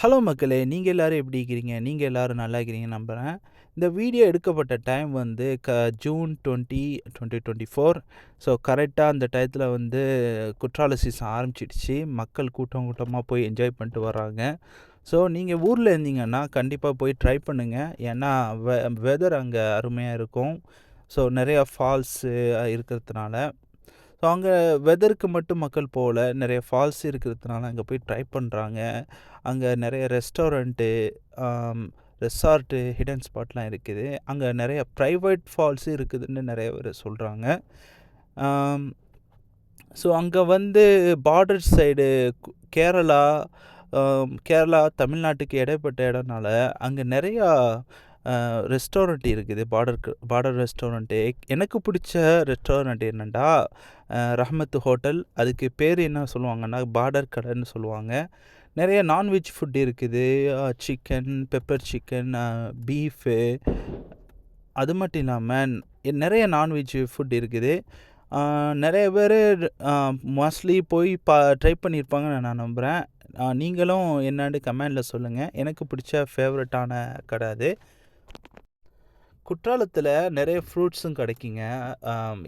Hello மக்களே நீங்கள் எல்லோரும் எப்படி இருக்கிறீங்க? நீங்கள் எல்லோரும் நல்லா இருக்கிறீங்க நம்புகிறேன் இந்த வீடியோ எடுக்கப்பட்ட டைம் வந்து க June twenty twenty twenty four. So கரெக்டாக அந்த டயத்தில் வந்து குற்றால சீசன் ஆரம்பிச்சிடுச்சு. மக்கள் கூட்டம் கூட்டமாக போய் என்ஜாய் பண்ணிட்டு வராங்க. ஸோ நீங்கள் ஊரில் இருந்தீங்கன்னா கண்டிப்பாக போய் ட்ரை பண்ணுங்கள் ஏன்னா வெ வெதர் அங்கே அருமையாக இருக்கும். ஸோ நிறையா ஃபால்ஸு இருக்கிறதுனால. ஸோ அங்கே வெதருக்கு மட்டும் மக்கள் போகல. நிறைய ஃபால்ஸ் இருக்கிறதுனால அங்கே போய் ட்ரை பண்ணுறாங்க அங்கே நிறைய ரெஸ்டாரண்ட்டு ரெசார்ட்டு ஹிடன் ஸ்பாட்லாம் இருக்குது. அங்கே நிறைய ப்ரைவேட் ஃபால்ஸும் இருக்குதுன்னு நிறைய பேர் சொல்கிறாங்க ஸோ அங்கே வந்து பார்டர் சைடு கேரளா கேரளா தமிழ்நாட்டுக்கு இடைப்பட்ட இடம்னால அங்கே நிறையா ரெஸ்டாரண்ட் இருக்குது. பார்டர் பார்டர் ரெஸ்டாரண்ட்டு எனக்கு பிடிச்ச ரெஸ்டாரண்ட் என்னென்னா ரஹமத்து ஹோட்டல். அதுக்கு பேர் என்ன சொல்லுவாங்கன்னா பார்டர் கடைன்னு சொல்லுவாங்க. நிறைய நான்வெஜ் ஃபுட் இருக்குது. சிக்கன் பெப்பர் சிக்கன் பீஃபு அது மட்டும் இல்லாமல் நிறைய நான்வெஜ் ஃபுட் இருக்குது. நிறைய பேர் மோஸ்ட்லி போய் பா ட்ரை பண்ணியிருப்பாங்கன்னு நான் நம்புகிறேன் நீங்களும் என்னான்னு கமெண்டில் சொல்லுங்கள் எனக்கு பிடிச்ச ஃபேவரட்டான கடை அது. குற்றாலத்தில் நிறைய ஃப்ரூட்ஸும் கிடைக்குங்க.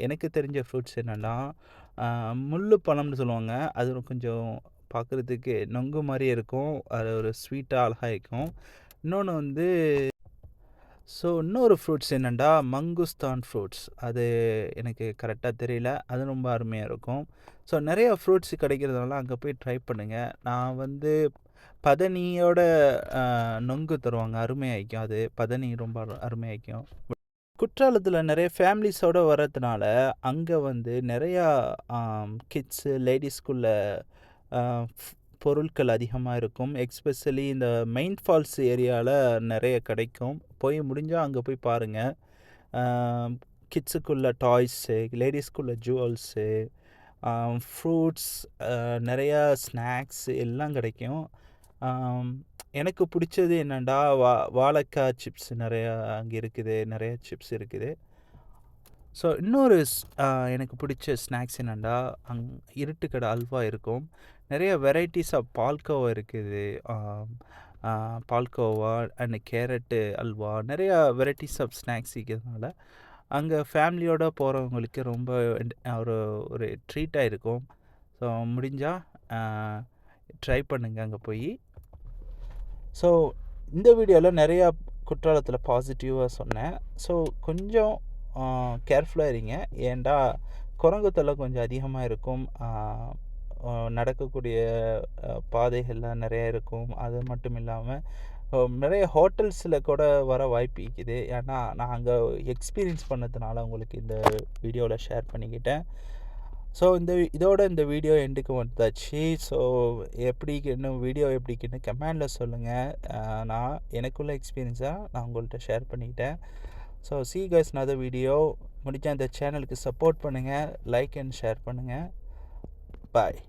எனக்கு தெரிஞ்ச ஃப்ரூட்ஸ் என்னென்னா முள்ளு பழம்னு சொல்லுவாங்க. அது கொஞ்சம் பார்க்குறதுக்கு நொங்கு மாதிரி இருக்கும். அது ஒரு ஸ்வீட்டாக அழகாக இருக்கும். இன்னொன்று வந்து ஸோ இன்னொரு ஃப்ரூட்ஸ் என்னென்னா மங்குஸ்தான் ஃப்ரூட்ஸ் அது எனக்கு கரெக்டாக தெரியல. அது ரொம்ப அருமையாக இருக்கும். ஸோ நிறைய ஃப்ரூட்ஸ் கிடைக்கிறதுனால அங்கே போய் ட்ரை பண்ணுங்கள் நான் வந்து பதனியோட நொங்கு தருவாங்க. அருமையாய்க்கும் அது பதனி ரொம்ப அருமையாயிக்கும் குற்றாலத்தில் நிறைய ஃபேமிலிஸோடு வர்றதுனால அங்கே வந்து நிறையா கிட்ஸு லேடிஸ்குள்ள பொருட்கள் அதிகமாக இருக்கும். எக்ஸ்பெஷலி இந்த மெயின் ஃபால்ஸ் ஏரியாவில் நிறைய கிடைக்கும். போய் முடிஞ்சால் அங்கே போய் பாருங்கள் கிட்ஸுக்குள்ள டாய்ஸு லேடிஸ்க்குள்ள ஜுவல்ஸு ஃப்ரூட்ஸ் நிறையா ஸ்நாக்ஸ் எல்லாம் கிடைக்கும். எனக்கு பிடிச்சது என்னென்னா வா வாழைக்காய் சிப்ஸ் நிறையா அங்கே இருக்குது நிறைய சிப்ஸ் இருக்குது. ஸோ இன்னொரு எனக்கு பிடிச்ச ஸ்நாக்ஸ் என்னென்னா அங் இருட்டுக்கடை அல்வா இருக்கும். நிறைய வெரைட்டிஸ் ஆஃப் பால்கோவா இருக்குது. பால்கோவா அண்ட் கேரட்டு அல்வா நிறையா வெரைட்டிஸ் ஆஃப் ஸ்நாக்ஸ் இருக்கிறதுனால அங்கே ஃபேமிலியோடு போகிறவங்களுக்கு ரொம்ப ஒரு ஒரு ட்ரீட்டாக இருக்கும். ஸோ முடிஞ்சால் ட்ரை பண்ணுங்கள் அங்கே போய். ஸோ இந்த வீடியோவில் நிறையா குற்றாலத்தில் பாசிட்டிவாக சொன்னேன். ஸோ கொஞ்சம் கேர்ஃபுல்லாக இருங்க. ஏண்டா குரங்கு தொல்லை கொஞ்சம் அதிகமாக இருக்கும். நடக்கக்கூடிய பாதைகள்லாம் நிறையா இருக்கும். அது மட்டும் இல்லாமல் நிறைய ஹோட்டல்ஸில் கூட வர வாய்ப்பு இருக்குது. ஏன்னா நான் அங்கே எக்ஸ்பீரியன்ஸ் பண்ணதுனால உங்களுக்கு இந்த வீடியோவில் ஷேர் பண்ணிக்கிட்டேன். ஸோ இந்த இதோட இந்த வீடியோ எண்டுக்கு வந்தாச்சு ஸோ எப்படி இன்னும் வீடியோ எப்படிக்குன்னு கமெண்டில் சொல்லுங்கள் நான் எனக்குள்ள எக்ஸ்பீரியன்ஸாக நான் உங்கள்கிட்ட ஷேர் பண்ணிக்கிட்டேன் ஸோ சி கைஸ் நான் வீடியோ முடிஞ்ச அந்த சேனலுக்கு சப்போர்ட் பண்ணுங்கள் லைக் அண்ட் ஷேர் பண்ணுங்கள் பாய்